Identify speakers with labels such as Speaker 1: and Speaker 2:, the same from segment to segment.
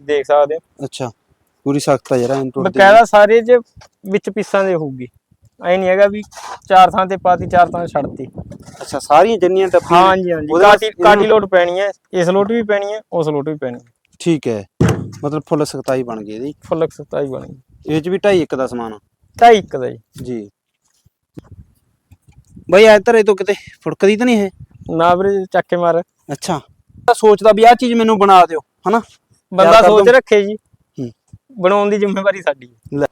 Speaker 1: ਦੇਖ ਸਕਦੇ ਹੋ।
Speaker 2: ਅੱਛਾ ਪੂਰੀ ਸਖਤ ਆ ਯਾਰ ਐਂ ਟੁੱਟਦੀ
Speaker 1: ਬਕਾਇਦਾ ਸਾਰੇ ਜੇ ਵਿੱਚ ਪੀਸਾਂ ਦੇ ਹੋਊਗੀ। ਐ ਨਹੀਂ ਹੈਗਾ ਵੀ ਚਾਰ ਥਾਂ ਤੇ ਪਾਤੀ ਚਾਰ ਥਾਂ ਛੱਡਤੀ।
Speaker 2: ਅੱਛਾ ਸਾਰੀਆਂ ਜੰਨੀਆਂ ਟੱਪੀਆਂ
Speaker 1: ਹਾਂਜੀ ਹਾਂਜੀ।
Speaker 2: ਉਹਦੇ
Speaker 1: ਕਾਟੀ
Speaker 2: ਇਹਨੂੰ-
Speaker 1: ਕਾਟੀ ਲੋਟ ਪੈਣੀ ਹੈ ਇਸ ਲੋਟ ਵੀ ਪੈਣੀ ਹੈ ਉਸ ਲੋਟ ਵੀ ਪੈਣੀ ਹੈ
Speaker 2: ਠੀਕ ਹੈ। ਮਤਲਬ ਫੁੱਲ ਸਖਤਾਈ ਬਣ ਗਈ ਇਹਦੀ।
Speaker 1: ਫੁੱਲ ਸਤਾਈ ਬਣੀ
Speaker 2: ਇਹ ਚ ਵੀ 2.5 ਇੱਕ ਦਾ ਸਮਾਨ ਆ।
Speaker 1: ਢਾਈ ਇੱਕ ਦਾ ਜੀ।
Speaker 2: ਜੀ। ਬਈ ਐ ਧਰੇ ਤੋਂ ਕਿਤੇ ਫੁੜਕਦੀ ਤਾਂ ਨਹੀਂ ਇਹ?
Speaker 1: ਨਾ ਵੀਰੇ ਚੱਕ ਕੇ ਮਾਰ।
Speaker 2: ਅੱਛਾ। ਤਾਂ ਸੋਚਦਾ ਵੀ ਆਹ ਚੀਜ਼ ਮੈਨੂੰ ਬਣਾ ਦਿਓ ਹਨਾ?
Speaker 1: ਬੰਦਾ ਸੋਚ। ਰੱਖੇ ਜੀ। ਬਣਾਉਣ ਦੀ ਜ਼ਿੰਮੇਵਾਰੀ ਸਾਡੀ ਹੈ।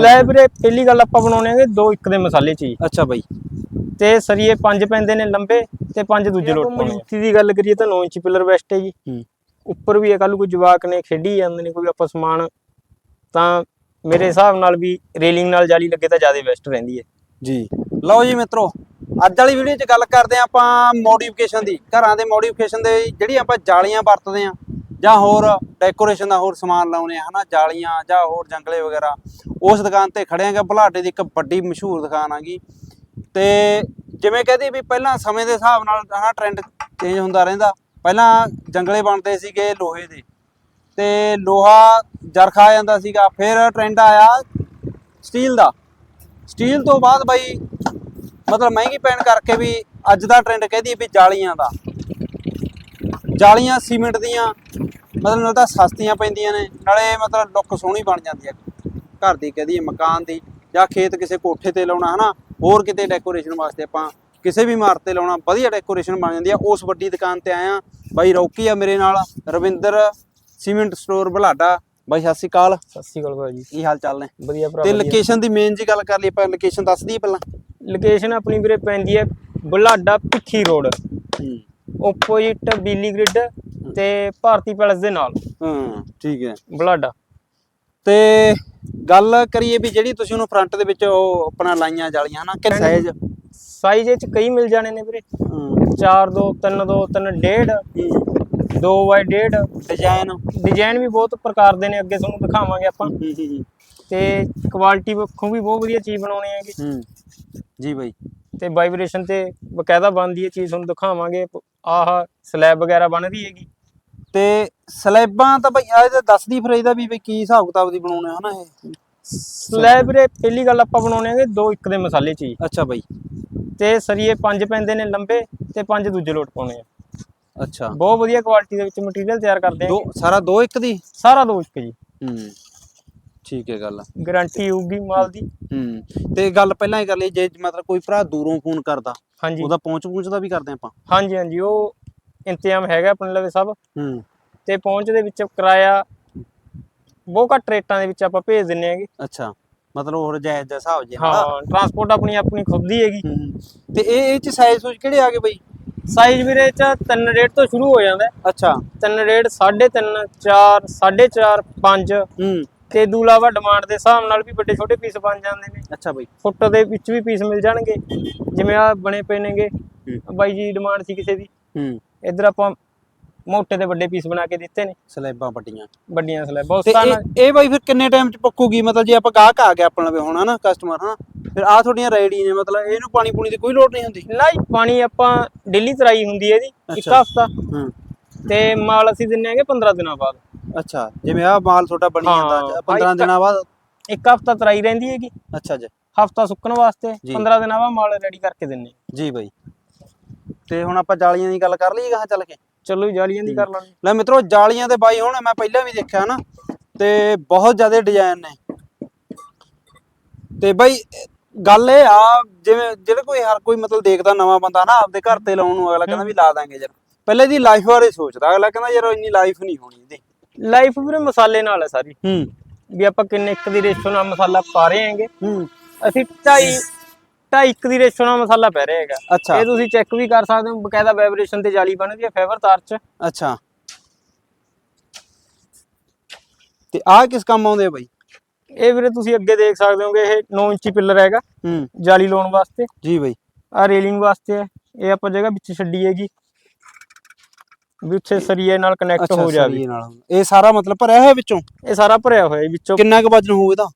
Speaker 2: ਲੈ,
Speaker 1: ਵੀਰੇ ਪਹਿਲੀ ਗੱਲ ਆਪਾਂ ਬਣਾਉਣੇ ਹੈਗੇ ਦੋ ਇੱਕ ਦੇ ਮਸਾਲੇ ਚ
Speaker 2: ਅੱਛਾ ਬਈ।
Speaker 1: ਤੇ ਸਰੀਏ ਪੰਜ ਪੈਂਦੇ ਨੇ ਲੰਬੇ ਤੇ ਪੰਜ ਦੂਜੇ ਲੋਟ ਪਾਉਣੇ ਆ। ਦੀ ਗੱਲ ਕਰੀਏ ਤਾਂ 9 ਇੰਚੀ ਪਿਲਰ ਬੈਸਟ ਹੈ ਜੀ।
Speaker 2: ਹੂੰ।
Speaker 1: ਉੱਪਰ ਵੀ ਕੱਲ ਕੋਈ ਜਵਾਕ ਨੇ ਖੇਡੀ ਜਾਂਦੇ ਨੇ ਕੋਈ ਆਪਾਂ ਸਮਾਨ ਤਾਂ ਮੇਰੇ ਹਿਸਾਬ ਨਾਲ ਵੀ ਰੇਲਿੰਗ ਨਾਲ ਜਾਲੀ ਲੱਗੇ ਤਾਂ ਜ਼ਿਆਦਾ ਬੈਸਟ ਰਹਿੰਦੀ ਹੈ।
Speaker 2: ਜੀ। ਲਓ ਜੀ ਮਿੱਤਰੋ ਅੱਜ ਵਾਲੀ ਵੀਡੀਓ 'ਚ ਗੱਲ ਕਰਦੇ ਆਪਾਂ ਮੋਡੀਫਿਕੇਸ਼ਨ ਦੀ। ਘਰਾਂ ਦੇ ਮੋਡੀਫਿਕੇਸ਼ਨ ਦੇ ਜਿਹੜੀ ਆਪਾਂ ਜਾਲੀਆਂ ਵਰਤਦੇ ਆ ਜਾਂ ਹੋਰ ਡੈਕੋਰੇਸ਼ਨ ਦਾ ਹੋਰ ਸਮਾਨ ਲਾਉਨੇ ਆ, ਹਨਾ, ਜਾਲੀਆਂ ਜਾਂ ਹੋਰ ਜੰਗਲੇ ਵਗੈਰਾ, ਉਸ ਦੁਕਾਨ ਤੇ ਖੜੇ ਆਂਗੇ ਬੁਲਾਡੇ ਦੀ ਇੱਕ ਵੱਡੀ ਮਸ਼ਹੂਰ ਦੁਕਾਨ ਆਗੀ ਤੇ ਜਿਵੇਂ ਕਹਦੀ ਵੀ ਪਹਿਲਾਂ ਸਮੇਂ ਦੇ ਹਿਸਾਬ ਨਾਲ, ਹਨਾ ਟ੍ਰੈਂਡ ਚੇਂਜ ਹੁੰਦਾ ਰਹਿੰਦਾ। ਪਹਿਲਾਂ ਜੰਗਲੇ ਬਣਦੇ ਸੀਗੇ ਲੋਹੇ ਦੇ। ਤੇ ਲੋਹਾ ਜਰਖਾ ਜਾਂਦਾ ਸੀਗਾ। ਫਿਰ ਟ੍ਰੈਂਡ ਆਇਆ ਸਟੀਲ ਦਾ। ਸਟੀਲ ਤੋਂ ਬਾਅਦ ਬਾਈ, ਮਤਲਬ ਮਹਿੰਗੀ ਪੈਣ ਕਰਕੇ ਵੀ ਅੱਜ ਦਾ ਟ੍ਰੈਂਡ ਕਹਦੀ ਵੀ ਜਾਲੀਆਂ ਦਾ। ਜਾਲੀਆਂ ਸੀਮੈਂਟ ਦੀਆਂ ਮਤਲਬ ਨਾਲ ਤਾਂ ਸਸਤੀਆਂ ਪੈਂਦੀਆਂ ਨੇ ਨਾਲੇ ਮਤਲਬ ਲੁੱਕ ਸੋਹਣੀ ਬਣ ਜਾਂਦੀ ਹੈ ਘਰ ਦੀ ਕਹਦੀ ਮਕਾਨ ਦੀ ਜਾਂ ਖੇਤ ਕਿਸੇ ਕੋਠੇ ਤੇ ਲਾਉਣਾ ਹਨਾ? ਹੋਰ ਕਿਤੇ ਡੈਕੋਰੇਸ਼ਨ ਵਾਸਤੇ ਆਪਾਂ ਕਿਸੇ ਵੀ ਇਮਾਰਤ ਤੇ ਲਾਉਣਾ ਵਧੀਆ ਡੈਕੋਰੇਸ਼ਨ ਬਣ ਜਾਂਦੀ ਆ। ਉਸ ਵੱਡੀ ਦੁਕਾਨ ਤੇ ਆਇਆ ਬਾਈ ਰੌਕੀ ਆ ਮੇਰੇ ਨਾਲ ਰਵਿੰਦਰ ਸੀਮੈਂਟ ਸਟੋਰ ਬੁਲਾਡਾ। ਬਾਈ ਸਤਿ ਸ਼੍ਰੀ ਅਕਾਲ।
Speaker 1: ਸਤਿ ਸ਼੍ਰੀ ਅਕਾਲ ਭਾਜੀ।
Speaker 2: ਕੀ ਹਾਲ ਚਾਲ ਨੇ?
Speaker 1: ਵਧੀਆ ਭਰਾ
Speaker 2: ਤੇ ਲੋਕੇਸ਼ਨ ਦੀ ਮੇਨ ਜੀ ਗੱਲ ਕਰ ਲਈ ਆਪਾਂ ਲੋਕੇਸ਼ਨ ਦੱਸ ਦਈਏ ਪਹਿਲਾਂ।
Speaker 1: ਲੋਕੇਸ਼ਨ ਆਪਣੀ ਵੀਰੇ ਪੈਂਦੀ ਹੈ ਬੁਲਾਡਾ ਭਿੱਖੀ ਰੋਡ।
Speaker 2: ਹੂੰ
Speaker 1: ਓਪੋਜਿਟ ਬਿਜਲੀ ਗ੍ਰਿਡ ਤੇ ਭਾਰਤੀ ਪੈਲਸ ਦੇ ਨਾਲ।
Speaker 2: ਹਾਂ ਠੀਕ ਹੈ।
Speaker 1: ਬੁਲਾਡਾ
Speaker 2: ਤੇ ਗੱਲ ਕਰੀਏ ਵੀ ਜਿਹੜੀ ਤੁਸੀਂ ਉਹਨੂੰ ਫਰੰਟ ਦੇ ਵਿੱਚ ਉਹ ਆਪਣਾ ਲਾਈਆਂ ਜਾਲੀਆਂ ਹਨਾ? ਕਿ ਸਾਈਜ਼
Speaker 1: ਸਾਈਜ਼ ਇਹ ਚ ਕਈ ਮਿਲ ਜਾਣੇ ਨੇ ਵੀਰੇ। 4 2 3 2 3 1.5 2 ਬਾਈ 1.5
Speaker 2: ਡਿਜ਼ਾਈਨ
Speaker 1: ਡਿਜ਼ਾਈਨ ਵੀ ਬਹੁਤ ਪ੍ਰਕਾਰ ਦੇ ਨੇ ਅੱਗੇ ਤੁਹਾਨੂੰ ਦਿਖਾਵਾਂਗੇ ਆਪਾਂ। ਤੇ ਕੁਆਲਿਟੀ ਪੱਖੋਂ ਵੀ ਬਹੁਤ ਵਧੀਆ ਚੀਜ਼ ਬਣਾਉਣੀ ਹੈਗੀ।
Speaker 2: ਹੂੰ। ਜੀ ਬਾਈ।
Speaker 1: ਤੇ ਵਾਈਬ੍ਰੇਸ਼ਨ ਤੇ ਬਕਾਇਦਾ ਬਣਦੀ ਹੈ ਚੀਜ਼ ਤੁਹਾਨੂੰ ਦਿਖਾਵਾਂਗੇ। ਆਹ ਸਲੈਬ ਵਗੈਰਾ ਬਣ ਰਹੀ ਹੈਗੀ।
Speaker 2: ਤੇ ਸਲੈਬਾਂ ਤਾਂ ਬਈ ਆ ਦੱਸਦੀ ਫਿਰ ਇਹਦਾ ਵੀ ਕੀ ਹਿਸਾਬ ਕਿਤਾਬ ਦੀ ਬਣਾਉਣੇ ਹਨਾ ਇਹ।
Speaker 1: ਸਲੈਬ ਵੀਰੇ ਪਹਿਲੀ ਗੱਲ ਆਪਾਂ ਬਣਾਉਣੇ ਹੈਗੇ ਦੋ ਇੱਕ ਦੇ ਮਸਾਲੇ ਚ ਹੀ।
Speaker 2: ਅੱਛਾ ਬਾਈ।
Speaker 1: ਤੇ ਸਰੀਏ ਪੰਜ ਪੈਂਦੇ ਨੇ ਲੰਬੇ ਤੇ ਪੰਜ ਦੂਜੇ ਲੋਟ ਪਾਉਣੇ ਆ।
Speaker 2: ਅੱਛਾ।
Speaker 1: ਬਹੁਤ ਵਧੀਆ ਕੁਆਲਿਟੀ ਦੇ ਵਿੱਚ ਮਟੀਰੀਅਲ ਤਿਆਰ ਕਰਦੇ
Speaker 2: ਦੋ
Speaker 1: ਆ
Speaker 2: ਸਾਰਾ ਦੋ ਇੱਕ ਦੀ?
Speaker 1: ਸਾਰਾ ਦੋ ਇੱਕ ਜੀ।
Speaker 2: ਹੂੰ। ਠੀਕ ਹੈ ਗੱਲ।
Speaker 1: ਗਾਰੰਟੀ ਹੋਊਗੀ ਮਾਲ ਦੀ।
Speaker 2: ਹੂੰ ਤੇ ਗੱਲ ਪਹਿਲਾਂ ਹੀ ਕਰ ਲਈ ਜੇ ਮਤਲਬ ਕੋਈ ਭਰਾ ਦੂਰੋਂ ਫੋਨ ਕਰਦਾ
Speaker 1: ਹਾਂਜੀ।
Speaker 2: ਉਹਦਾ ਪਹੁੰਚ ਪਹੁੰਚ ਦਾ ਵੀ ਕਰਦੇ ਆਪਾਂ।
Speaker 1: ਹਾਂਜੀ ਹਾਂਜੀ ਉਹ ਇੰਤਜ਼ਾਮ ਹੈਗਾ ਆਪਣੇ ਲਵੇ ਸਭ।
Speaker 2: ਹੂੰ।
Speaker 1: ਤੇ ਪਹੁੰਚ ਦੇ ਵਿੱਚ ਕਿਰਾਇਆ ਬਹੁਤ ਘੱਟ ਰੇਟਾਂ ਦੇ ਵਿੱਚ ਆਪਾਂ ਭੇਜ ਦਿੰਨੇ ਹੈਗੇ।
Speaker 2: ਅੱਛਾ ਮਤਲਬ ਹੋਰ ਜਾਇਜ਼ ਦਾ ਹਿਸਾਬ ਜੇ
Speaker 1: ਹਾਂ ਟਰਾਂਸਪੋਰਟ ਆਪਣੀ ਆਪਣੀ ਖੁਦ ਦੀ ਹੈਗੀ।
Speaker 2: ਤੇ ਇਹ ਇਹ ਚ ਸਾਈਜ਼ ਸੂਜ ਕਿਹੜੇ ਆ ਗਏ ਬਈ?
Speaker 1: ਸਾਈਜ਼ ਵੀਰੇ ਚ 3 ਰੇਟ ਤੋਂ ਸ਼ੁਰੂ ਹੋ ਜਾਂਦਾ।
Speaker 2: ਅੱਛਾ।
Speaker 1: 3 ਰੇਟ 3.5 4 4.5 5
Speaker 2: ਹੂੰ।
Speaker 1: ਤੇ ਦੂ ਇਲਾਵਾ ਡਿਮਾਂਡ ਦੇ ਹਿਸਾਬ ਨਾਲ ਵੀ ਵੱਡੇ ਛੋਟੇ ਪੀਸ ਬਣ ਜਾਂਦੇ ਨੇ।
Speaker 2: ਅੱਛਾ ਬਈ।
Speaker 1: ਫੁੱਟ ਦੇ ਵਿੱਚ ਵੀ ਪੀਸ ਮਿਲ ਜਾਣਗੇ। ਜਿਵੇਂ ਆ ਬਣੇ ਪਏ ਨੇਗੇ। ਬਾਈ ਜੀ ਡਿਮਾਂਡ ਸੀ ਕਿਸੇ ਦੀ।
Speaker 2: ਹੂੰ।
Speaker 1: ਇੱਧਰ ਆਪਾਂ ਮੋਟੇ ਤੇ ਵੱਡੇ ਪੀਸ ਬਣਾ ਕੇ ਦਿੱਤੇ ਨੇ।
Speaker 2: ਸਲੈਬਾਂ ਵੱਡੀਆਂ।
Speaker 1: ਵੱਡੀਆਂ ਸਲੈਬਾਂ। ਉਸ
Speaker 2: ਤੇ ਇਹ ਬਾਈ ਫਿਰ ਕਿੰਨੇ ਟਾਈਮ ਚ ਪੱਕੂਗੀ? ਮਤਲਬ ਜੇ ਆਪਾਂ ਗਾਹਕ ਆ ਗਿਆ ਆਪਣਾ ਵੀ ਹੁਣ ਹਨਾ ਕਸਟਮਰ ਹਨਾ? ਫਿਰ ਆ ਤੁਹਾਡੀਆਂ ਰੈਡੀ ਨੇ ਮਤਲਬ ਇਹਨੂੰ ਪਾਣੀ ਪੂਣੀ ਦੀ ਕੋਈ ਲੋੜ ਨਹੀਂ ਹੁੰਦੀ।
Speaker 1: ਨਾ ਜੀ ਪਾਣੀ ਆਪਾਂ ਡੇਲੀ ਤਰਾਈ ਹੁੰਦੀ ਹੈ ਇਹਦੀ ਇੱਕ। ਹਫਤਾ।
Speaker 2: ਹੂੰ।
Speaker 1: ਤੇ ਮਾਲ ਅਸੀਂ ਦਿੰਨੇ ਹੈਗੇ 15 ਦਿਨਾਂ ਬਾਅਦ।
Speaker 2: ਅੱਛਾ ਜਿਵੇਂ ਆ ਮਾਲ ਤੁਹਾਡਾ ਬਣੀ
Speaker 1: ਹਾਂ,
Speaker 2: ਜਾਂਦਾ
Speaker 1: ਬਾਈ
Speaker 2: 15
Speaker 1: ਇੱਕ-
Speaker 2: ਦਿਨਾਂ ਬਾਅਦ?
Speaker 1: ਇੱਕ ਹਫਤਾ ਤਰਾਈ ਰਹਿੰਦੀ ਹੈਗੀ।
Speaker 2: ਅੱਛਾ ਜੀ।
Speaker 1: ਹਫਤਾ ਸੁੱਕਣ ਵਾਸਤੇ
Speaker 2: ਜੀ।
Speaker 1: 15 ਦਿਨਾਂ ਬਾਅਦ ਮਾਲ ਰੈਡੀ ਕਰਕੇ ਦਿੰਨੇ
Speaker 2: ਜੀ ਬਾਈ। ਤੇ ਹੁਣ ਆਪਾਂ ਜਾਲੀਆਂ ਦੀ ਗੱਲ ਕਰ ਲਈਏ ਗਾਹਾਂ ਚੱਲ ਕੇ?
Speaker 1: ਚਲੋ ਜੀ, ਜਾਲੀਆਂ ਦੀ ਕਰ ਲਾਂਗੇ।
Speaker 2: ਲੈ ਮਿੱਤਰੋ ਜਾਲੀਆਂ ਦੇ ਬਾਈ ਹੁਣ ਮੈਂ ਪਹਿਲਾਂ ਵੀ ਦੇਖਿਆ ਨਾ ਤੇ ਬਹੁਤ ਜ਼ਿਆਦਾ ਡਿਜ਼ਾਈਨ ਨੇ। ਤੇ ਬਾਈ ਗੱਲ ਇਹ ਆ ਜਿਵੇਂ ਜਿਹੜੇ ਕੋਈ ਹਰ ਕੋਈ ਮਤਲਬ ਦੇਖਦਾ ਨਵਾਂ ਬੰਦਾ ਨਾ ਆਪਦੇ ਘਰ ਤੇ ਲਾਉਣ ਨੂੰ ਅਗਲਾ ਕਹਿੰਦਾ ਵੀ ਲਾ ਦਾਂਗੇ ਯਾਰ। ਪਹਿਲੇ ਇਹਦੀ ਲਾਈਫ ਬਾਰੇ ਸੋਚਦਾ ਅਗਲਾ ਕਹਿੰਦਾ ਯਾਰ ਇੰਨੀ ਲਾਈਫ ਨਹੀਂ ਹੋਣੀ ਇਹਦੀ।
Speaker 1: ਲਾਈਫ ਵੀਰੇ ਮਸਾਲੇ ਨਾਲ ਹੈ ਸਾਰੀ।
Speaker 2: ਹੂੰ।
Speaker 1: ਵੀ ਆਪਾਂ ਕਿੰਨੇ ਇੱਕ ਦੀ ਰੇਸ਼ੋ ਨਾਲ ਮਸਾਲਾ ਪਾ ਰਹੇ ਹੈਗੇ।
Speaker 2: ਹੂੰ।
Speaker 1: ਅਸੀਂ 2.5 2.5 ਇੱਕ ਦੀ ਰੇਸ਼ੋ ਨਾਲ ਮਸਾਲਾ ਪੈ ਰਿਹਾ ਹੈਗਾ।
Speaker 2: ਅੱਛਾ।
Speaker 1: ਇਹ ਤੁਸੀਂ ਚੈੱਕ ਵੀ ਕਰ ਸਕਦੇ ਹੋ ਬਕਾਇਦਾ ਵਾਈਬ੍ਰੇਸ਼ਨ ਤੇ ਜਾਲੀ ਬਣਦੀ ਹੈ ਫਾਈਬਰ ਤਾਰ ਚ।
Speaker 2: ਅੱਛਾ। ਤੇ ਆਹ ਕਿਸ ਕੰਮ ਆਉਂਦੇ ਆ ਬਾਈ?
Speaker 1: ਇਹ ਵੀਰੇ ਤੁਸੀਂ ਅੱਗੇ ਦੇਖ ਸਕਦੇ ਹੋਗੇ ਇਹ 9 ਇੰਚੀ ਪਿੱਲਰ ਹੈਗਾ।
Speaker 2: ਹੂੰ।
Speaker 1: ਜਾਲੀ ਲਾਉਣ ਵਾਸਤੇ।
Speaker 2: ਜੀ ਬਾਈ।
Speaker 1: ਆ ਰੇਲਿੰਗ ਵਾਸਤੇ ਹੈ। ਇਹ ਆਪਾਂ ਜਗ੍ਹਾ ਵਿੱਚ ਛੱਡੀ ਹੈਗੀ। ਵੀ ਉੱਥੇ ਸਰੀਏ ਨਾਲ ਕਨੈਕਟ ਹੋ ਜਾਵੇ।
Speaker 2: ਸਰੀਏ ਨਾਲ। ਇਹ ਸਾਰਾ ਮਤਲਬ ਭਰਿਆ ਹੋਇਆ ਵਿੱਚੋਂ?
Speaker 1: ਇਹ ਸਾਰਾ ਭਰਿਆ ਹੋਇਆ ਵਿੱਚੋਂ।
Speaker 2: ਕਿੰਨਾ ਕੁ ਵਜਨ ਹੋਊ ਇਹਦਾ?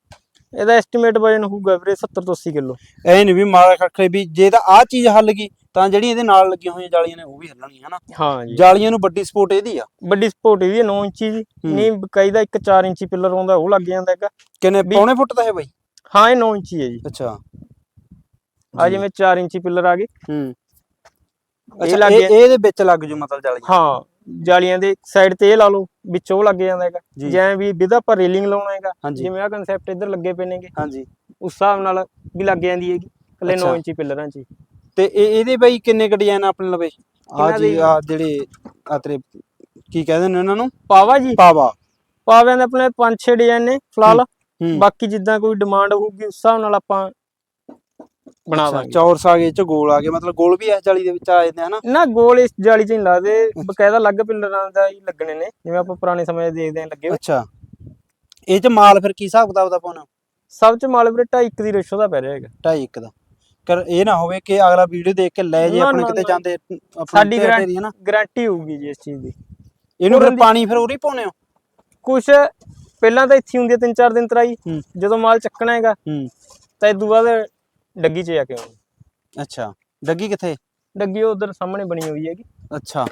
Speaker 1: ਇਹਦਾ ਐਸਟੀਮੇਟ ਵਜਨ ਹੋਊਗਾ ਵੀਰੇ 70 ਤੋਂ 80 ਕਿਲੋ।
Speaker 2: ਐ ਨਹੀਂ ਵੀ ਮਾਰਾ ਖੜਖੜੇ ਵੀ ਜੇ ਤਾਂ ਆਹ ਚੀਜ਼ ਹੱਲ ਗਈ ਤਾਂ ਜਿਹੜੀਆਂ ਇਹਦੇ ਨਾਲ ਲੱਗੀਆਂ ਹੋਈਆਂ ਜਾਲੀਆਂ ਨੇ ਉਹ ਵੀ ਹਿੱਲਣਗੀਆਂ ਹਨਾ?
Speaker 1: ਹਾਂ ਜੀ।
Speaker 2: ਜਾਲੀਆਂ ਨੂੰ ਵੱਡੀ ਸਪੋਰਟ ਇਹਦੀ ਆ?
Speaker 1: ਵੱਡੀ ਸਪੋਰਟ ਇਹਦੀ 9 ਇੰਚੀ ਦੀ। ਨਹੀਂ ਕਈ ਦਾ ਇੱਕ 4 ਇੰਚੀ ਪਿੱਲਰ ਆਉਂਦਾ ਉਹ ਲੱਗ ਜਾਂਦਾ ਹੈਗਾ।
Speaker 2: ਕਿੰਨੇ ਪੌਣੇ ਫੁੱਟ ਦਾ ਹੈ ਬਾਈ?
Speaker 1: ਹਾਂ ਇਹ 9 ਇੰਚੀ ਹੈ ਜੀ।
Speaker 2: ਅੱਛਾ।
Speaker 1: ਆ। ਜਿਵੇਂ 4 ਇੰਚੀ ਪਿੱਲਰ ਆ ਗਏ
Speaker 2: ਹੂੰ।
Speaker 1: ਇਹ
Speaker 2: ਅੱਛਾ
Speaker 1: ਲੱਗ
Speaker 2: ਇਹ
Speaker 1: ਗਿਆ।
Speaker 2: ਇਹਦੇ ਵਿੱਚ ਲੱਗ ਜੂ ਮਤਲਬ ਜਾਲੀਆਂ।
Speaker 1: ਹਾਂ ਜਾਲੀਆਂ ਦੇ ਸਾਈਡ ਤੇ ਇਹ ਲਾ ਲਓ ਵਿੱਚ ਉਹ ਲੱਗ ਜਾਂਦਾ ਹੈਗਾ।
Speaker 2: ਜੀ।
Speaker 1: ਜਿਵੇਂ ਵੀ ਵਿਦਾ ਆਪਾਂ ਰੇਲਿੰਗ ਲਾਉਣਾ ਹੈਗਾ
Speaker 2: ਹਾਂਜੀ।
Speaker 1: ਜਿਵੇਂ ਆ ਕਨਸੈਪਟ ਇੱਧਰ ਲੱਗੇ ਪਏ ਨੇਗੇ।
Speaker 2: ਹਾਂਜੀ।
Speaker 1: ਉਸ ਹਿਸਾਬ ਨਾਲ ਵੀ ਲੱਗ ਜਾਂਦੀ ਹੈਗੀ ਕੱਲੇ 9
Speaker 2: ਅੱਛਾ।
Speaker 1: ਇੰਚੀ ਪਿੱਲਰਾਂ 'ਚ ਹੀ।
Speaker 2: ਤੇ ਇਹ ਇਹਦੇ ਬਾਈ ਕਿੰਨੇ ਕ ਡਿਜ਼ਾਈਨ ਆਪਣੇ ਲਵੇ? ਆ
Speaker 1: ਕਿਹਨਾਂ
Speaker 2: ਜੀ
Speaker 1: ਦੇ?
Speaker 2: ਆ ਜਿਹੜੇ ਆ ਤੇਰੇ ਕੀ ਕਹਿੰਦੇ ਨੇ ਉਹਨਾਂ ਨੂੰ?
Speaker 1: ਪਾਵਾ ਜੀ।
Speaker 2: ਪਾਵਾ।
Speaker 1: ਪਾਵਿਆਂ ਦੇ ਆਪਣੇ 5-6 ਡਿਜ਼ਾਈਨ ਨੇ ਫਿਲਹਾਲ। ਬਾਕੀ ਜਿੱਦਾਂ ਕੋਈ ਡਿਮਾਂਡ ਹੋਊਗੀ ਉਸ ਹਿਸਾਬ ਨਾਲ ਆਪਾਂ ਬਣਾ ਦਾਂਗੇ।
Speaker 2: ਚੌਰਸ ਆ ਗਏ ਚ ਗੋਲ ਆ ਗਏ ਮਤਲਬ ਗੋਲ ਵੀ ਇਸ ਜਾਲੀ ਦੇ ਵਿੱਚ ਆ ਜਾਂਦੇ ਹਨਾ?
Speaker 1: ਨਾ ਗੋਲ ਇਸ ਜਾਲੀ 'ਚ ਨਹੀਂ ਲੱਗਦੇ ਬਕਾਇਦਾ ਅਲੱਗ ਪਿੱਲਰਾਂ ਦਾ ਹੀ ਲੱਗਣੇ ਨੇ ਜਿਵੇਂ ਆਪਾਂ ਪੁਰਾਣੇ ਸਮੇਂ 'ਚ ਦੇਖਦੇ ਆਂ ਲੱਗੇ ਹੋਏ।
Speaker 2: ਅੱਛਾ। ਇਹ ਚ ਮਾਲ ਫਿਰ ਕੀ ਹਿਸਾਬ ਕਿਤਾਬ ਦਾ ਪਾਉਣਾ?
Speaker 1: ਸਭ 'ਚ ਮਾਲ ਵੀਰੇ 2.5 ਦੀ ਰੇਸ਼ੋ ਦਾ ਪੈ ਰਿਹਾ ਹੈਗਾ।
Speaker 2: ਢਾਈ ਇੱਕ ਦਾ। ਕਰ ਇਹ ਨਾ ਹੋਵੇ ਕਿ ਅਗਲਾ ਵੀਡੀਓ ਦੇਖ ਕੇ ਲੈ ਜੇ ਆਪਣੇ ਕਿਤੇ। ਜਾਂਦੇ
Speaker 1: ਸਾਡੀ ਗਾਰੰਟੀ ਹੋਊਗੀ ਜੀ ਇਸ ਚੀਜ਼ ਦੀ।
Speaker 2: ਇਹਨੂੰ ਫਿਰ
Speaker 1: ਦੀ-
Speaker 2: ਪਾਣੀ ਫਿਰ ਉਰੀ ਪਾਉਣੇ ਹੋ?
Speaker 1: ਕੁਛ ਪਹਿਲਾਂ ਤਾਂ ਇੱਥੇ ਹੁੰਦੀ ਹੈ ਤਿੰਨ ਚਾਰ ਦਿਨ ਤਰਾਈ। ਜਦੋਂ ਮਾਲ ਚੱਕਣਾ ਹੈਗਾ
Speaker 2: ਹੂੰ।
Speaker 1: ਤਾਂ ਇਹ ਤੋਂ ਬਾਅਦ ਡੱਗੀ 'ਚ ਜਾ ਕੇ ਆਉਣੀ
Speaker 2: ਅੱਛਾ। ਡੱਗੀ ਕਿੱਥੇ?
Speaker 1: ਡੱਗੀ ਉਧਰ ਸਾਹਮਣੇ ਬਣੀ ਹੋਈ ਹੈਗੀ।
Speaker 2: ਅੱਛਾ।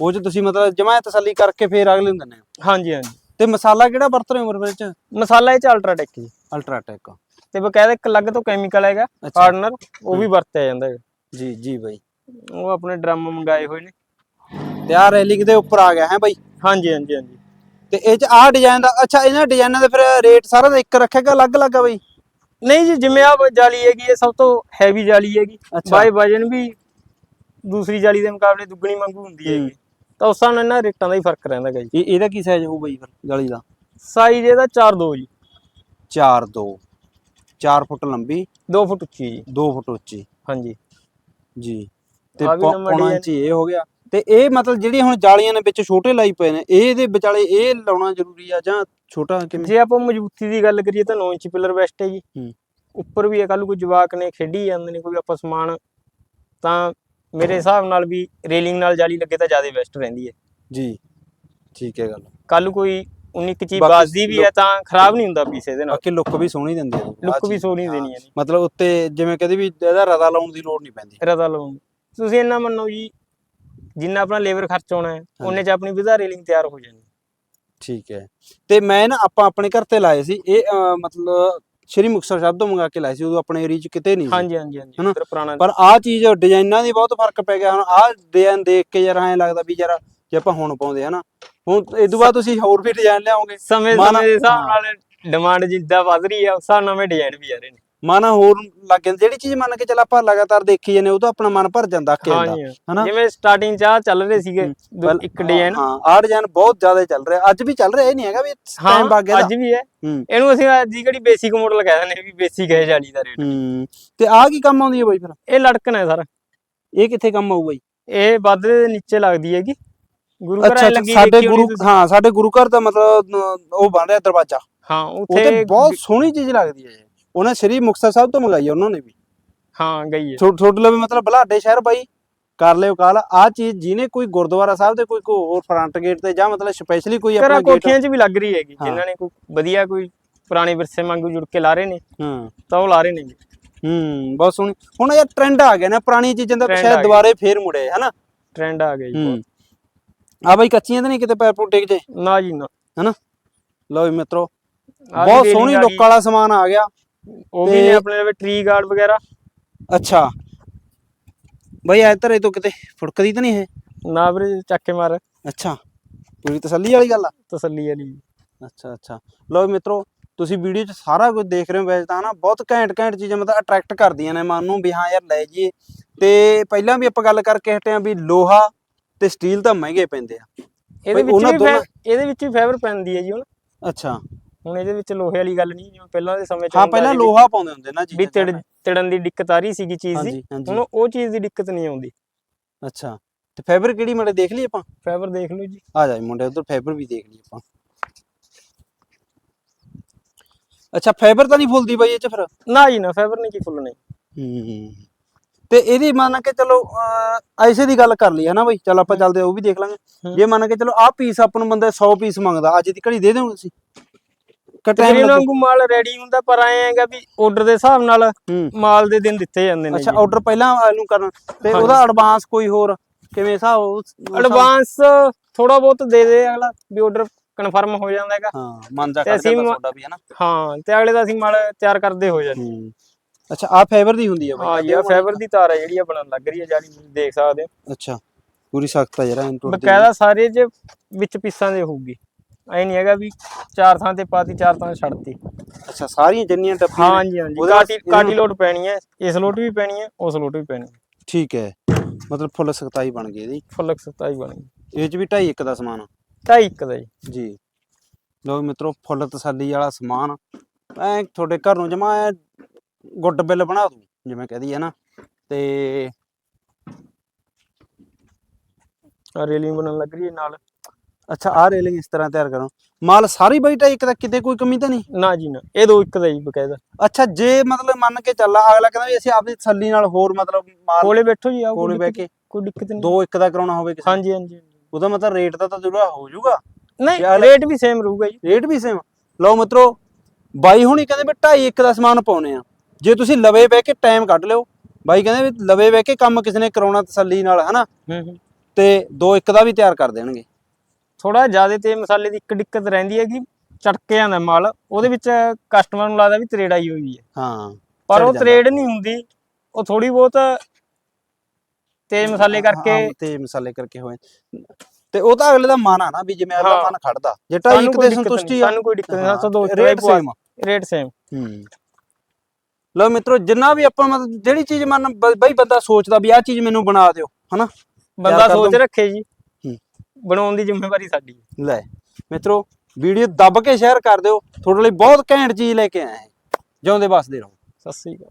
Speaker 2: ਉਹ ਚ ਤੁਸੀਂ ਮਤਲਬ ਜਮਾ ਤਸੱਲੀ ਕਰਕੇ ਫਿਰ ਅਗਲੇ ਨੂੰ ਦਿੰਦੇ ਹੋ?
Speaker 1: ਹਾਂਜੀ ਹਾਂਜੀ।
Speaker 2: ਤੇ ਮਸਾਲਾ ਕਿਹੜਾ ਵਰਤ ਰਹੇ ਹੋ ਉਮਰ ਵਿੱਚ?
Speaker 1: ਮਸਾਲਾ ਇਹ ਚ ਅਲਟਰਾਟੈਕ ਜੀ।
Speaker 2: ਅਲਟਰਾਟੈਕ
Speaker 1: ਤੇ ਬਕਾਇਦਾ ਇੱਕ ਅਲੱਗ ਤੋਂ ਕੈਮੀਕਲ ਹੈਗਾ
Speaker 2: ਅੱਛਾ।
Speaker 1: ਹਾਰਡਨਰ ਉਹ ਵੀ ਵਰਤਿਆ ਜਾਂਦਾ ਹੈਗਾ।
Speaker 2: ਜੀ ਜੀ ਬਾਈ।
Speaker 1: ਉਹ ਆਪਣੇ ਡਰਮ ਮੰਗਾਏ ਹੋਏ ਨੇ।
Speaker 2: ਤੇ ਆ ਰੈਲਿੰਗ ਦੇ ਉੱਪਰ ਆ ਗਿਆ ਹੈ ਬਾਈ?
Speaker 1: ਹਾਂਜੀ ਹਾਂਜੀ ਹਾਂਜੀ।
Speaker 2: ਤੇ ਇਹ ਚ ਆ ਡਿਜ਼ਾਈਨ ਦਾ ਅੱਛਾ ਇਹਨਾਂ ਡਿਜ਼ਾਈਨਾਂ ਦਾ ਫਿਰ ਰੇਟ ਸਾਰਾ ਦਾ ਇੱਕ ਰੱਖੇਗਾ ਅਲੱਗ-ਅਲੱਗ ਆ ਬਾਈ?
Speaker 1: ਨਹੀਂ ਜੀ ਜਿਵੇਂ ਆ ਜਾਲੀ ਹੈਗੀ ਇਹ ਸਭ ਤੋਂ ਹੈਵੀ ਜਾਲੀ ਹੈਗੀ। ਬਾਈ ਵਜਨ ਵੀ ਦੂਸਰੀ ਜਾਲੀ ਦੇ ਮੁਕਾਬਲੇ ਦੁੱਗਣੀ ਵਾਂਗੂ ਹੁੰਦੀ। ਹੈਗੀ। ਤਾਂ ਉਸ ਹਿਸਾਬ ਨਾਲ ਇਹਨਾਂ ਰੇਟਾਂ ਦਾ ਹੀ ਫ਼ਰਕ ਰਹਿੰਦਾ ਹੈਗਾ ਜੀ।
Speaker 2: ਇਹ ਇਹਦਾ ਕੀ ਸਾਈਜ਼ ਹੋਊ ਬਾਈ ਫਿਰ ਗਲੀ ਦਾ?
Speaker 1: ਸਾਈਜ਼ ਇਹਦਾ 4-2 ਜੀ।
Speaker 2: 4 2 4 ਫੁੱਟ ਲੰਬੀ।
Speaker 1: 2 ਫੁੱਟ ਉੱਚੀ ਜੀ।
Speaker 2: 2 ਫੁੱਟ ਉੱਚੀ।
Speaker 1: ਹਾਂਜੀ।
Speaker 2: ਜੀ। ਤੇ ਪੌਣਾ ਇੰਚ ਇਹ ਹੋ ਗਿਆ। ਤੇ ਇਹ ਮਤਲਬ ਜਿਹੜੀ ਹੁਣ ਜਾਲੀਆਂ ਨੇ ਵਿੱਚ ਛੋਟੇ ਲਾਈ ਪਏ ਨੇ ਇਹ ਇਹਦੇ ਵਿਚਾਲੇ ਇਹ ਲਾਉਣਾ ਜ਼ਰੂਰੀ ਆ ਜਾਂ ਛੋਟਾ ਕਿਵੇਂ?
Speaker 1: ਜੇ ਆਪਾਂ ਮਜ਼ਬੂਤੀ ਦੀ ਗੱਲ ਕਰੀਏ ਤਾਂ 9 ਇੰਚ ਪਿਲਰ ਬੈਸਟ ਹੈ ਜੀ।
Speaker 2: ਹੂੰ।
Speaker 1: ਉੱਪਰ ਵੀ ਕੱਲ ਕੋਈ ਜਵਾਕ ਨੇ ਖੇਡੀ ਜਾਂਦੇ ਨੇ ਕੋਈ ਆਪਾਂ ਸਮਾਨ ਤਾਂ ਮੇਰੇ ਹਿਸਾਬ ਨਾਲ ਵੀ ਰੇਲਿੰਗ ਨਾਲ ਜਾਲੀ ਲੱਗੇ ਤਾਂ ਜ਼ਿਆਦਾ ਬੈਸਟ ਰਹਿੰਦੀ ਹੈ।
Speaker 2: ਜੀ ਠੀਕ ਹੈ ਗੱਲ।
Speaker 1: ਕੱਲ ਕੋਈ 19 ਕੁ ਚੀਜ਼
Speaker 2: ਬਾਕੀ
Speaker 1: ਬਾਜ਼ਦੀ ਵੀ ਹੈ ਤਾਂ ਖਰਾਬ ਨਹੀਂ ਹੁੰਦਾ ਪੀਸ ਇਹਦੇ ਨਾਲ।
Speaker 2: ਬਾਕੀ ਲੁੱਕ ਵੀ ਸੋਹਣੀ ਦਿੰਦੇ
Speaker 1: ਲੁੱਕ ਵੀ। ਸੋਹਣੀ। ਦੇਣੀ ਹੈ
Speaker 2: ਮਤਲਬ ਉੱਤੇ ਜਿਵੇਂ ਕਹਦੇ ਵੀ ਇਹਦਾ ਰਦਾ ਲਾਉਣ ਦੀ ਲੋੜ ਨਹੀਂ ਪੈਂਦੀ।
Speaker 1: ਰਦਾ ਲਾਉਣ। ਤੁਸੀਂ ਇੰਨਾ ਮੰਨੋ ਜੀ ਜਿੰਨਾ ਆਪਣਾ ਲੇਬਰ ਖਰਚ ਆਉਣਾ ਹੈ ਉਹਨੇ ਚ ਆਪਣੀ ਵਿਧਾ ਰੇਲਿੰਗ ਤਿਆਰ ਹੋ ਜਾਣੀ।
Speaker 2: ਠੀਕ ਹੈ। ਤੇ ਮੈਂ ਨਾ ਆਪਾਂ ਆਪਣੇ ਘਰ ਤੇ ਲਾਏ ਸੀ। ਇਹ ਅਹ, ਮਤਲਬ ਸ਼੍ਰੀ ਮੁਕਤਸਰ ਸਾਹਿਬ ਤੋਂ ਮੰਗਾ ਕੇ ਲਾਏ ਸੀ। ਉਦੋਂ ਆਪਣੇ ਏਰੀਆ 'ਚ ਕਿਤੇ ਨਹੀਂ ਸੀ।
Speaker 1: ਹਾਂਜੀ ਹਾਂਜੀ ਹਾਂਜੀ।
Speaker 2: ਹਨਾ?
Speaker 1: ਉਧਰ ਪੁਰਾਣਾ
Speaker 2: ਪਰ ਆਹ ਚੀਜ਼ ਡਿਜ਼ਾਈਨਾਂ ਦੀ ਬਹੁਤ ਫ਼ਰਕ ਪੈ ਗਿਆ। ਹੁਣ ਆਹ ਡਿਜ਼ਾਈਨ ਦੇਖ ਕੇ ਯਾਰ ਐਂ ਲੱਗਦਾ ਵੀ ਯਾਰ ਜੇ ਆਪਾਂ ਹੁਣ ਪਾਉਂਦੇ ਹਨਾ? ਹੁਣ ਇਹ ਤੋਂ ਬਾਅਦ ਤੁਸੀਂ ਹੋਰ ਵੀ ਡਿਜ਼ਾਈਨ ਲਿਆਓਗੇ?
Speaker 1: ਸਮੇਂ
Speaker 2: ਮਾਨਾ-
Speaker 1: ਸਮੇਂ ਦੇ ਹਿਸਾਬ
Speaker 2: ਹਾਂ।
Speaker 1: ਨਾਲ ਡਿਮਾਂਡ ਜਿੱਦਾਂ ਵੱਧ ਰਹੀ ਹੈ ਉਸ ਹਿਸਾਬ ਨਾਲ ਨਵੇਂ ਡਿਜ਼ਾਈਨ ਵੀ ਆ ਰਹੇ ਨੇ।
Speaker 2: ਮਨ ਹੋਰ ਲੱਗ ਜਾਂਦਾ। ਜਿਹੜੀ ਚੀਜ਼ ਮੰਨ ਕੇ ਚੱਲ ਆਪਾਂ ਲਗਾਤਾਰ ਦੇਖੀ ਜਾਂਦੇ ਉਹ ਤਾਂ ਆਪਣਾ ਮਨ ਭਰ ਜਾਂਦਾ
Speaker 1: ਹਾਂਜੀ।
Speaker 2: ਹਨਾ?
Speaker 1: ਜਿਵੇਂ ਸਟਾਰਟਿੰਗ ਚ ਆਹ ਚੱਲ ਰਹੇ ਸੀਗੇ ਇੱਕ ਡਿਜ਼ਾਈਨ
Speaker 2: ਹਾਂ ਆਹ ਡਿਜ਼ਾਈਨ ਬਹੁਤ ਜ਼ਿਆਦਾ ਚੱਲ ਰਿਹਾ। ਅੱਜ ਵੀ ਚੱਲ ਰਿਹਾ ਇਹ ਨਹੀਂ ਹੈਗਾ ਵੀ ਟਾਈਮ ਵਗ ਗਿਆ
Speaker 1: ਅੱਜ ਵੀ ਹੈ। ਇਹਨੂੰ ਅਸੀਂ ਦੀ ਕਿਹੜੀ ਬੇਸਿਕ ਮਾਡਲ ਕਹਿ ਦਿੰਦੇ ਵੀ ਬੇਸਿਕ ਹੈ ਜਾਲੀ ਦਾ ਰੇਟ
Speaker 2: ਤੇ ਆਹ ਕੀ ਕੰਮ ਆਉਂਦੀ ਹੈ ਬਾਈ ਫਿਰ?
Speaker 1: ਇਹ ਲਟਕਣ ਹੈ ਸਰ।
Speaker 2: ਇਹ ਕਿੱਥੇ ਕੰਮ ਆਊ ਬਾਈ?
Speaker 1: ਇਹ ਵੱਧ ਦੇ ਨੀਚੇ ਲੱਗਦੀ ਹੈਗੀ। ਗੁਰੂ ਘਰ ਲੱਗੀ
Speaker 2: ਸਾਡੇ ਗੁਰੂ। ਹਾਂ ਸਾਡੇ ਗੁਰੂ ਘਰ ਦਾ ਮਤਲਬ ਉਹ ਬਣ ਰਿਹਾ ਦਰਵਾਜ਼ਾ।
Speaker 1: ਹਾਂ ਉੱਥੇ
Speaker 2: ਬਹੁਤ ਸੋਹਣੀ ਚੀਜ਼ ਲੱਗਦੀ ਹੈ ਉਹਨਾਂ ਸ੍ਰੀ ਮੁਕਤਸਰ ਸਾਹਿਬ ਤੋਂ ਮੰਗਾਈ ਆ ਉਹਨਾਂ ਨੇ ਵੀ।
Speaker 1: ਹਾਂ ਗਈ ਹੈ
Speaker 2: ਛੋਟੇ ਲਵੇ ਮਤਲਬ ਬਲਾਡੇ ਸ਼ਹਿਰ ਬਾਈ ਕਰ ਲਿਓ ਕਾਲ। ਆ ਚੀਜ਼ ਜਿਹਨੇ ਕੋਈ ਗੁਰਦੁਆਰਾ ਸਾਹਿਬ ਦੇ ਕੋਈ ਹੋਰ ਫਰੰਟ ਗੇਟ ਤੇ ਜਾਂ ਮਤਲਬ ਸਪੈਸ਼ਲੀ ਕੋਈ ਆਪਣਾ ਗੇਟ
Speaker 1: ਕੋਠੀਆਂ 'ਚ ਵੀ ਲੱਗ ਰਹੀ ਹੈਗੀ। ਜਿਨ੍ਹਾਂ ਨੇ ਕੋਈ ਵਧੀਆ ਕੋਈ ਪੁਰਾਣੇ ਵਿਰਸੇ ਵਾਂਗੂ ਜੁੜ ਕੇ ਲਾ ਰਹੇ ਨੇ
Speaker 2: ਹਾਂ।
Speaker 1: ਤਾਂ ਉਹ ਲਾ ਰਹੇ ਨੇ।
Speaker 2: ਹੂੰ ਬਹੁਤ ਸੋਹਣੀ। ਹੁਣ ਇਹ ਟ੍ਰੈਂਡ ਆ ਗਿਆ ਨਾ ਪੁਰਾਣੀ ਚੀਜ਼ਾਂ ਦਾ ਸ਼ਾਇਦ। ਦੁਬਾਰੇ ਫੇਰ ਮੁੜੇ ਹਨਾ?
Speaker 1: ਟ੍ਰੈਂਡ ਆ ਗਿਆ ਜੀ
Speaker 2: ਆ ਬਾਈ ਕੱਚੀਆਂ ਤਾਂ ਨਹੀਂ ਕਿਤੇ ਪੈਰ ਪੁੱਟ
Speaker 1: ਬਹੁਤ। ਨਾ ਜੀ ਨਾ।
Speaker 2: ਲਓ ਜੀ ਮਿੱਤਰੋ ਬਹੁਤ ਸੋਹਣੀ ਲੁੱਕ। ਵਾਲਾ ਸਮਾਨ ਆ ਗਿਆ।
Speaker 1: ਉਹ ਵੀ
Speaker 2: ਤੇ-
Speaker 1: ਨੇ ਆਪਣੇ ਲਵੇ ਟਰੀ ਗਾਰਡ ਵਗੈਰਾ।
Speaker 2: ਅੱਛਾ। ਬਾਈ ਐ ਧਰੇ ਤੋਂ ਕਿਤੇ ਫੁੜਕਦੀ ਤਾਂ ਨਹੀਂ ਇਹ?
Speaker 1: ਨਾ ਵੀਰੇ ਚੱਕ ਕੇ ਮਾਰ।
Speaker 2: ਅੱਛਾ ਪੂਰੀ ਤਸੱਲੀ ਵਾਲੀ ਗੱਲ ਆ?
Speaker 1: ਤਸੱਲੀ ਵਾਲੀ।
Speaker 2: ਅੱਛਾ ਅੱਛਾ। ਜੀ ਮਿੱਤਰੋ ਤੁਸੀਂ ਵੀਡੀਓ 'ਚ ਸਾਰਾ ਕੁਝ ਦੇਖ ਰਹੇ ਹੋ ਵੈਸੇ ਤਾਂ ਹਨਾ ਬਹੁਤ ਘੈਂਟ ਘੈਂਟ ਚੀਜ਼ਾਂ ਮਤਲਬ ਅਟਰੈਕਟ ਕਰਦੀਆਂ ਨੇ ਮਨ ਨੂੰ ਵੀ ਹਾਂ ਯਾਰ ਲੈ ਜਾਈਏ। ਤੇ ਪਹਿਲਾਂ ਵੀ ਆਪਾਂ ਗੱਲ ਕਰਕੇ ਹਟੇ ਆ ਵੀ ਲੋਹਾ ਤੇ ਸਟੀਲ ਤਾਂ ਮਹਿੰਗੇ ਪੈਂਦੇ ਆ।
Speaker 1: ਇਹਦੇ
Speaker 2: ਬਈ
Speaker 1: ਵਿੱਚ
Speaker 2: ਉਹਨਾਂ
Speaker 1: ਵੀ
Speaker 2: ਦੋਨਾਂ-
Speaker 1: ਫੈ- ਇਹਦੇ ਵਿੱਚ ਵੀ ਫਾਈਬਰ ਪੈਂਦੀ ਹੈ ਜੀ ਹੁਣ।
Speaker 2: ਅੱਛਾ।
Speaker 1: ਹੁਣ ਇਹਦੇ ਵਿੱਚ ਲੋਹੇ ਵਾਲੀ ਗੱਲ ਨਹੀਂ ਜਿਵੇਂ ਪਹਿਲਾਂ ਦੇ ਸਮੇਂ 'ਚ
Speaker 2: ਹਾਂ
Speaker 1: ਹੁੰਦਾ
Speaker 2: ਪਹਿਲਾਂ
Speaker 1: ਸੀ
Speaker 2: ਲੋਹਾ ਪਾਉਂਦੇ ਹੁੰਦੇ ਨਾ
Speaker 1: ਵੀ
Speaker 2: ਚੀਜ਼ਾਂ
Speaker 1: ਤਿੜ। ਤਿੜਨ ਦੀ ਦਿੱਕਤ ਆ ਰਹੀ ਸੀਗੀ ਚੀਜ਼ ਦੀ
Speaker 2: ਹਾਂਜੀ ਹਾਂਜੀ।
Speaker 1: ਹੁਣ ਉਹ ਚੀਜ਼ ਦੀ ਦਿੱਕਤ ਨਹੀਂ ਆਉਂਦੀ।
Speaker 2: ਅੱਛਾ ਤੇ ਫਾਈਬਰ ਕਿਹੜੀ ਮੜੇ ਦੇਖ ਲਈ ਆਪਾਂ?
Speaker 1: ਫਾਈਬਰ ਦੇਖ ਲਓ ਜੀ।
Speaker 2: ਆ ਜਾ ਮੁੰਡੇ ਉਧਰ ਫਾਈਬਰ ਵੀ ਦੇਖ ਲਈ ਆਪਾਂ। ਅੱਛਾ ਫਾਈਬਰ ਤਾਂ ਨਹੀਂ ਫੁੱਲਦੀ ਬਾਈ ਇਹ ਚ ਫਿਰ?
Speaker 1: ਨਾ ਜੀ ਨਾ ਫਾਈਬਰ ਨਹੀਂ ਕੀ ਫੁੱਲਣੇ।
Speaker 2: ਹੂੰ ਤੇ ਇਹਦੀ ਮੰਨ ਕੇ ਚਲੋ ਅਹ, ਐਸੇ ਦੀ ਗੱਲ ਕਰ ਲਈ ਹੈ ਨਾ ਬਾਈ? ਚਲ ਆਪਾਂ ਚੱਲਦੇ ਉਹ ਵੀ ਦੇਖ ਲਾਂਗੇ।
Speaker 1: ਹੂੰ।
Speaker 2: ਜੇ ਮੰਨ ਕੇ ਚਲੋ ਆਹ ਪੀਸ ਆਪਾਂ ਨੂੰ ਬੰਦਾ 100 ਪੀਸ ਮੰਗਦਾ ਅੱਜ ਦੀ ਘੜੀ ਦੇ ਦੇਵੋਗੇ ਤੁਸੀਂ?
Speaker 1: ਤਕਰੀਬਨ ਵਾਂਗੂ ਮਾਲ ਰੈਡੀ ਹੁੰਦਾ ਪਰ ਐ ਹੈਗਾ ਵੀ ਆਰਡਰ ਦੇ ਹਿਸਾਬ ਨਾਲ ਮਾਲ ਦੇ ਦਿਨ ਦਿੱਤੇ ਜਾਂਦੇ ਨੇ
Speaker 2: ਅੱਛਾ ਆਰਡਰ ਪਹਿਲਾਂ ਇਹਨੂੰ ਕਰਨ। ਤੇ। ਉਹਦਾ ਐਡਵਾਂਸ ਕੋਈ ਹੋਰ ਕਿਵੇਂ ਹਿਸਾਬ
Speaker 1: ਐਡਵਾਂਸ ਥੋੜਾ ਬਹੁਤ ਦੇ ਦੇ ਅਗਲਾ ਵੀ ਆਰਡਰ ਕਨਫਰਮ ਹੋ ਜਾਂਦਾ ਹੈਗਾ।
Speaker 2: ਹਾਂ ਮਨ ਜਾ
Speaker 1: ਤੇ
Speaker 2: ਕਰ
Speaker 1: ਅਸੀਂ
Speaker 2: ਜਾਂਦਾ
Speaker 1: ਮ-
Speaker 2: ਤੁਹਾਡਾ ਵੀ ਹੈ ਨਾ?
Speaker 1: ਹਾਂ ਤੇ ਅਗਲੇ ਦਾ ਅਸੀਂ ਮਾਲ ਤਿਆਰ ਕਰਦੇ ਹੋ ਜਾਂਦੇ
Speaker 2: ਅੱਛਾ ਆ ਫਾਈਬਰ ਦੀ ਹੁੰਦੀ ਹੈ ਬਾਈ।
Speaker 1: ਹਾਂ ਜੀ ਆ ਫਾਈਬਰ ਦੀ ਤਾਰ ਹੈ ਜਿਹੜੀ ਆ ਬਣਨ ਲੱਗ ਰਹੀ ਹੈ ਤੁਸੀਂ ਦੇਖ ਸਕਦੇ ਹੋ।
Speaker 2: ਅੱਛਾ ਪੂਰੀ ਸਖਤ ਹੈ ਜਰਾ ਟੁੱਟਦੀ
Speaker 1: ਬਕਾਇਦਾ ਸਾਰੇ ਚ ਵਿੱਚ ਪੀਸਾਂ ਦੇ ਹੋਊਗੀ। ਐ ਨਹੀਂ ਹੈਗਾ ਵੀ ਚਾਰ ਥਾਂ ਤੇ ਪਾਤੀ ਚਾਰ ਥਾਂ ਤੇ ਛੱਡਤੀ।
Speaker 2: ਅੱਛਾ ਸਾਰੀਆਂ ਜਿੰਨੀਆਂ ਟੱਪੀਆਂ
Speaker 1: ਹਾਂ
Speaker 2: ਨੇ,
Speaker 1: ਜੀ ਹਾਂ ਜੀ
Speaker 2: ਉਹਦੇ
Speaker 1: ਕਾਟੀ ਕਾਟੀ ਲੋਟ ਪੈਣੀ ਹੈ ਇਸ ਲੋਟ ਵੀ ਪੈਣੀ ਹੈ ਉਸ ਲੋਟ ਵੀ ਪੈਣੀ ਹੈ।
Speaker 2: ਠੀਕ ਹੈ ਮਤਲਬ ਫੁੱਲ ਸਖਤਾਈ ਬਣ ਗਈ ਇਹਦੀ।
Speaker 1: ਫੁੱਲ ਸਤਾਈ ਬਣੀ
Speaker 2: ਇਹ ਚ ਵੀ 2.5 ਇੱਕ ਦਾ ਸਮਾਨ ਆ।
Speaker 1: ਢਾਈ ਇੱਕ ਦਾ ਜੀ।
Speaker 2: ਜੀ। ਲੋ ਮਿੱਤਰੋ ਫੁੱਲ ਤਸੱਲੀ ਵਾਲਾ ਸਮਾਨ ਐ ਤੁਹਾਡੇ ਘਰ ਨੂੰ ਜਮਾ ਗੁੱਡ ਬਿੱਲ ਬਣਾ ਦੂ ਜਿਵੇਂ ਕਹਦੀ ਹੈ ਨਾ। ਤੇ
Speaker 1: ਆ ਰੇਲਿੰਗ ਬਣਨ ਲੱਗ ਰਹੀ ਹੈ ਨਾਲ।
Speaker 2: ਅੱਛਾ ਆ ਰੇਲਿੰਗ ਇਸ ਤਰ੍ਹਾਂ ਤਿਆਰ ਕਰੋ। ਮਾਲ ਸਾਰੀ ਬਾਈ 2.5 ਇੱਕ ਦਾ ਕਿਤੇ ਕੋਈ ਕਮੀ ਤਾਂ ਨਹੀਂ?
Speaker 1: ਨਾ ਜੀ ਨਾ ਇਹ ਦੋ ਇੱਕ ਦਾ ਜੀ ਬਕਾਇਦਾ।
Speaker 2: ਅੱਛਾ ਜੇ ਮਤਲਬ ਮੰਨ ਕੇ ਚੱਲਾ ਅਗਲਾ ਕਹਿੰਦਾ ਵੀ ਅਸੀਂ ਆਪਣੀ ਤਸੱਲੀ ਨਾਲ ਹੋਰ ਮਤਲਬ ਮਾਲ
Speaker 1: ਕੋਲੇ ਬੈਠੋ ਜੀ ਆਓ
Speaker 2: ਕੋਲੇ ਬਹਿ ਕੇ
Speaker 1: ਕੋਈ ਦਿੱਕਤ ਨਹੀਂ।
Speaker 2: ਦੋ ਇੱਕ ਦਾ ਕਰਾਉਣਾ ਹੋਵੇ ਕਿਸੇ
Speaker 1: ਹਾਂਜੀ ਹਾਂਜੀ।
Speaker 2: ਉਹਦਾ ਮਤਲਬ ਰੇਟ ਦਾ ਤਾਂ ਜ਼ਰੂਰ ਹੋ ਜਾਊਗਾ।
Speaker 1: ਨਹੀਂ ਰੇਟ ਵੀ ਸੇਮ ਰਹੂਗਾ ਜੀ।
Speaker 2: ਰੇਟ ਵੀ ਸੇਮ ਲਓ ਮਿੱਤਰੋ ਬਾਈ ਹੁਣੀ ਕਹਿੰਦੇ ਵੀ 2.5 ਇੱਕ ਦਾ ਸਮਾਨ ਪਾਉਣੇ ਆ। ਜੇ ਤੁਸੀਂ ਲਵੇ ਬਹਿ ਕੇ ਟਾਈਮ ਕੱਢ ਲਿਓ। ਬਾਈ ਕਹਿੰਦੇ ਵੀ ਲਵੇ ਬਹਿ ਕੇ ਕੰਮ ਕਿਸੇ ਨੇ ਕਰਾਉਣਾ ਤਸੱਲੀ ਨਾਲ ਹਨਾ?
Speaker 1: ਹੂੰ ਹੂੰ।
Speaker 2: ਤੇ ਦੋ ਇੱਕ ਦਾ ਵੀ ਤਿਆਰ ਕਰ ਦੇਣਗੇ।
Speaker 1: ਥੋੜਾ ਜ਼ਿਆਦਾ ਤੇ ਮਸਾਲੇ ਦੀ ਇੱਕ ਦਿੱਕਤ ਰਹਿੰਦੀ ਹੈ ਕਿ ਚਟਕੇ ਜਾਂਦਾ ਮਾਲ ਉਹਦੇ ਵਿੱਚ ਕਸਟਮਰ ਨੂੰ ਲੱਗਦਾ ਵੀ ਤਰੇੜ ਆਈ ਹੋਈ ਹੈ
Speaker 2: ਹਾਂ
Speaker 1: ਪਰ ਉਹ। ਤਰੇੜ ਨਹੀਂ ਹੁੰਦੀ ਉਹ ਥੋੜੀ ਬਹੁਤ ਤੇਜ਼ ਮਸਾਲੇ ਕਰਕੇ
Speaker 2: ਹਾਂ, ਤੇ ਮਸਾਲੇ ਕਰਕੇ ਹੋਏ ਤੇ ਉਹ ਤਾਂ ਅਗਲੇ ਦਾ ਮਨ ਆ ਨਾ ਵੀ ਜਿਵੇਂ ਅਗਲਾ। ਮਨ ਖੜਦਾ ਜੇ 2.5
Speaker 1: ਸਾਨੂੰ
Speaker 2: ਇੱਕ ਤੇ ਸੰਤੁਸ਼ਟੀ
Speaker 1: ਸਾਨੂੰ ਕੋਈ ਦਿੱਕਤ ਨਹੀਂ ਸਾਨੂੰ ਦੋ
Speaker 2: ਰੇਟ ਸੇਮ
Speaker 1: ਰੇਟ ਸੇਮ
Speaker 2: ਹੂੰ ਲਓ ਮਿੱਤਰੋ ਜਿੰਨਾ ਵੀ ਆਪਾਂ ਮਤਲਬ ਜਿਹੜੀ ਚੀਜ਼ ਮਨ ਬਈ ਬੰਦਾ ਸੋਚਦਾ ਵੀ ਆਹ ਚੀਜ਼ ਮੈਨੂੰ ਬਣਾ ਦਿਓ ਹਨਾ
Speaker 1: ਬੰਦਾ ਸੋਚ। ਰੱਖੇ ਜੀ। ਬਣਾਉਣ ਦੀ ਜ਼ਿੰਮੇਵਾਰੀ ਸਾਡੀ ਹੈ।
Speaker 2: ਲੈ ਮਿੱਤਰੋ ਵੀਡੀਓ ਦੱਬ ਕੇ ਸ਼ੇਅਰ ਕਰ ਦਿਓ। ਤੁਹਾਡੇ ਲਈ ਬਹੁਤ ਘੈਂਟ ਚੀਜ਼ ਲੈ ਕੇ ਆਏ ਹਾਂ ਜਿਉਂਦੇ ਵਸਦੇ ਰਹੋ।
Speaker 1: ਸਤਿ ਸ੍ਰੀ ਅਕਾਲ।